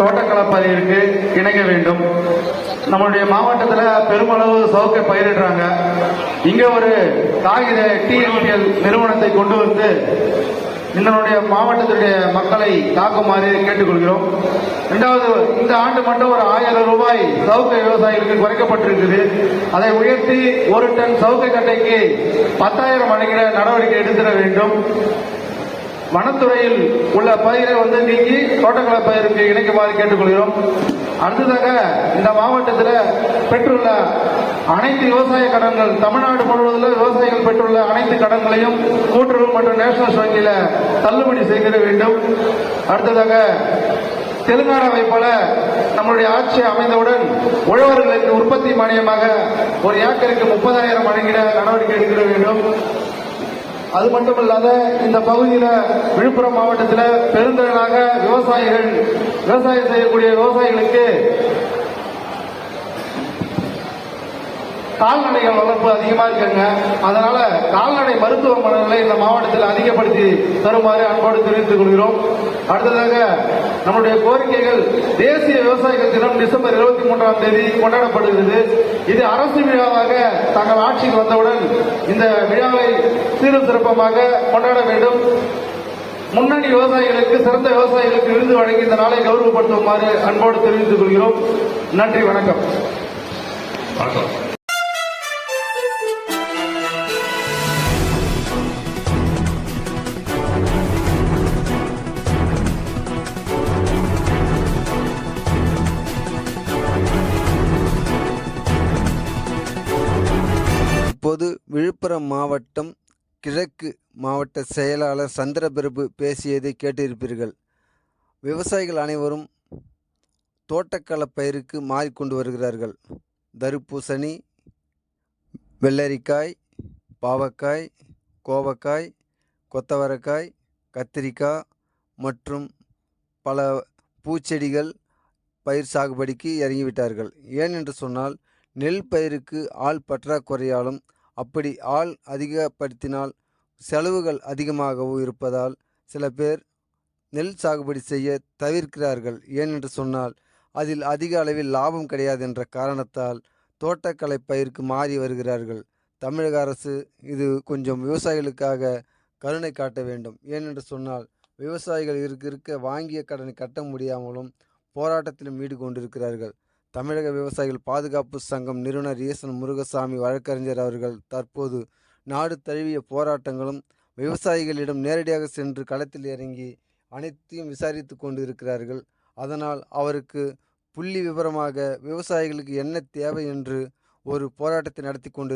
தோட்டக்கலை பயிருக்கு இணைக்க வேண்டும். நம்மளுடைய மாவட்டத்தில் பெருமளவு சவுக்கை பயிரிடுறாங்க. இங்கே ஒரு காகித டிஎம்பிஎல் நிறுவனத்தை கொண்டு வந்து இதனுடைய மாவட்டத்தினுடைய மக்களை தாக்குமாறு கேட்டுக்கொள்கிறோம். இரண்டாவது இந்த ஆண்டு மட்டும் ஒரு ஆயிரம் ரூபாய் சவுக்கை விவசாயிகளுக்கு குறைக்கப்பட்டிருக்குது. அதை உயர்த்தி ஒரு டன் சவுக்கை கட்டைக்கு பத்தாயிரம் அடைகிற நடவடிக்கை எடுத்துட வேண்டும். வனத்துறையில் உள்ள பயிரை வந்து நீக்கி தோட்டக்கலை பயிருக்கு இணைக்குமாறு கேட்டுக்கொள்கிறோம். அடுத்ததாக இந்த மாவட்டத்தில் பெற்றுள்ள அனைத்து விவசாய கடன்கள் தமிழ்நாடு முழுவதும் விவசாயிகள் பெற்றுள்ள அனைத்து கடன்களையும் கூட்டுறவு மற்றும் நேஷனல் வங்கியில தள்ளுபடி செய்திட வேண்டும். அடுத்ததாக தெலுங்கானாவை போல நம்முடைய ஆட்சி அமைந்தவுடன் உழவர்களுக்கு உற்பத்தி மானியமாக ஒரு ஏக்கருக்கு முப்பதாயிரம் வழங்கிட நடவடிக்கை எடுக்க வேண்டும். அது மட்டுமல்லாத இந்த பகுதியில விழுப்புரம் மாவட்டத்தில் பெருந்திரளாக விவசாயிகள் விவசாயம் செய்யக்கூடிய விவசாயிகளுக்கு கால்நடைகள் வளர்ப்பு அதிகமா இருக்குங்க. அதனால கால்நடை மருத்துவமனைகளை இந்த மாவட்டத்தில் அதிகப்படுத்தி தருமாறு அன்போடு தெரிவித்துக் கொள்கிறோம். அடுத்ததாக நம்முடைய கோரிக்கைகள் தேசிய விவசாயிகள் தினம் டிசம்பர் இருபத்தி மூன்றாம் தேதி கொண்டாடப்படுகிறது. இது அரசு விழாவாக தங்கள் ஆட்சிக்கு வந்தவுடன் இந்த விழாவை சீரும் சிறப்பமாக கொண்டாட வேண்டும். முன்னணி விவசாயிகளுக்கு சிறந்த விவசாயிகளுக்கு விருது வழங்கி இந்த நாளை கௌரவப்படுத்துமாறு அன்போடு தெரிவித்துக் கொள்கிறோம். நன்றி வணக்கம். வணக்கம். இப்போது விழுப்புரம் மாவட்டம் கிழக்கு மாவட்ட செயலாளர் சந்திரபிரபு பேசியதை கேட்டிருப்பீர்கள். விவசாயிகள் அனைவரும் தோட்டக்கலை பயிருக்கு மாறிக்கொண்டு வருகிறார்கள். தர்பூசணி வெள்ளரிக்காய் பாவக்காய் கோவக்காய் கொத்தவரக்காய் கத்திரிக்காய் மற்றும் பல பூச்செடிகள் பயிர் சாகுபடிக்கு இறங்கிவிட்டார்கள். ஏன் என்று சொன்னால் நெல் பயிருக்கு ஆள் பற்றாக்குறையாலும் அப்படி ஆள் அதிகப்படுத்தினால் செலவுகள் அதிகமாகவும் இருப்பதால் சில பேர் நெல் சாகுபடி செய்ய தவிர்க்கிறார்கள். ஏனென்று சொன்னால் அதில் அதிக அளவில் லாபம் கிடையாது என்ற காரணத்தால் தோட்டக்கலை பயிருக்கு மாறி வருகிறார்கள். தமிழக அரசு இது கொஞ்சம் விவசாயிகளுக்காக கருணை காட்ட வேண்டும். ஏனென்று சொன்னால் விவசாயிகள் இருக்க இருக்க வாங்கிய கடனை கட்ட முடியாமலும் போராட்டத்திலும் ஈடுகொண்டிருக்கிறார்கள். தமிழக விவசாயிகள் பாதுகாப்பு சங்கம் நிறுவனர் ஈசன் முருகசாமி வழக்கறிஞர் அவர்கள் தற்போது நாடு தழுவிய போராட்டங்களும் விவசாயிகளிடம் நேரடியாக சென்று களத்தில் இறங்கி அனைத்தையும் விசாரித்து கொண்டு இருக்கிறார்கள் அதனால் அவருக்கு புள்ளி விவரமாக விவசாயிகளுக்கு என்ன தேவை என்று ஒரு போராட்டத்தை நடத்தி கொண்டு